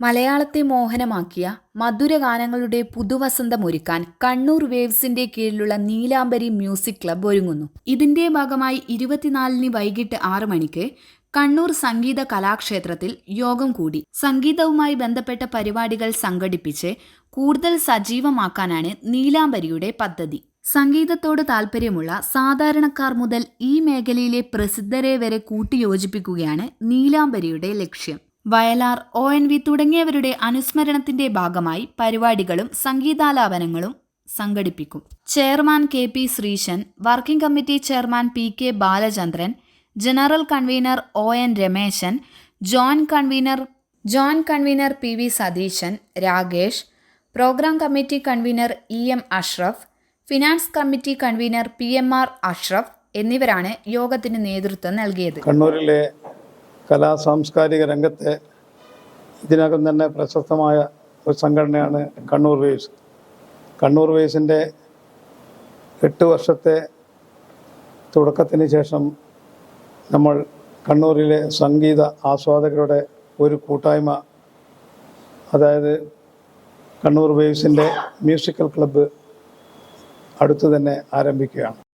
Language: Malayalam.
മലയാളത്തെ മോഹനമാക്കിയ മധുരഗാനങ്ങളുടെ പുതുവസന്തമൊരുക്കാൻ കണ്ണൂർ വേവ്സിന്റെ കീഴിലുള്ള നീലാംബരി മ്യൂസിക് ക്ലബ് ഒരുങ്ങുന്നു. ഇതിന്റെ ഭാഗമായി ഇരുപത്തിനാലിന് വൈകിട്ട് ആറ് മണിക്ക് കണ്ണൂർ സംഗീത കലാക്ഷേത്രത്തിൽ യോഗം കൂടി. സംഗീതവുമായി ബന്ധപ്പെട്ട പരിപാടികൾ സംഘടിപ്പിച്ച് കൂടുതൽ സജീവമാക്കാനാണ് നീലാംബരിയുടെ പദ്ധതി. സംഗീതത്തോട് താൽപ്പര്യമുള്ള സാധാരണക്കാർ മുതൽ ഈ മേഖലയിലെ പ്രസിദ്ധരെ വരെ കൂട്ടിയോജിപ്പിക്കുകയാണ് നീലാംബരിയുടെ ലക്ഷ്യം. വയലാർ ഒ എൻ വി തുടങ്ങിയവരുടെ അനുസ്മരണത്തിന്റെ ഭാഗമായി പരിപാടികളും സംഗീതാലാപനങ്ങളും സംഘടിപ്പിക്കും. Chairman K P Sreesan working committee chairman P K Balachandran general convener O N Rameshan joint convener joint convener P V Satheesan Rakesh programme committee convener E M Ashraf finance committee convener P M R Ashraf എന്നിവരാണ് യോഗത്തിന് നേതൃത്വം നൽകിയത്. കണ്ണൂരിലെ കലാ സാംസ്കാരിക രംഗത്തെ ഇതിനകം തന്നെ പ്രശസ്തമായ ഒരു സംഘടനയാണ് കണ്ണൂർ വേവ്സ് കണ്ണൂർ വേവ്സിന്റെ എട്ട് വർഷത്തെ തുടക്കത്തിന് ശേഷം നമ്മൾ കണ്ണൂരിലെ സംഗീത ആസ്വാദകരുടെ ഒരു കൂട്ടായ്മ അതായത് കണ്ണൂർ വേവ്സിന്റെ മ്യൂസിക്കൽ ക്ലബ്ബ് അടുത്തു തന്നെ ആരംഭിക്കുകയാണ്.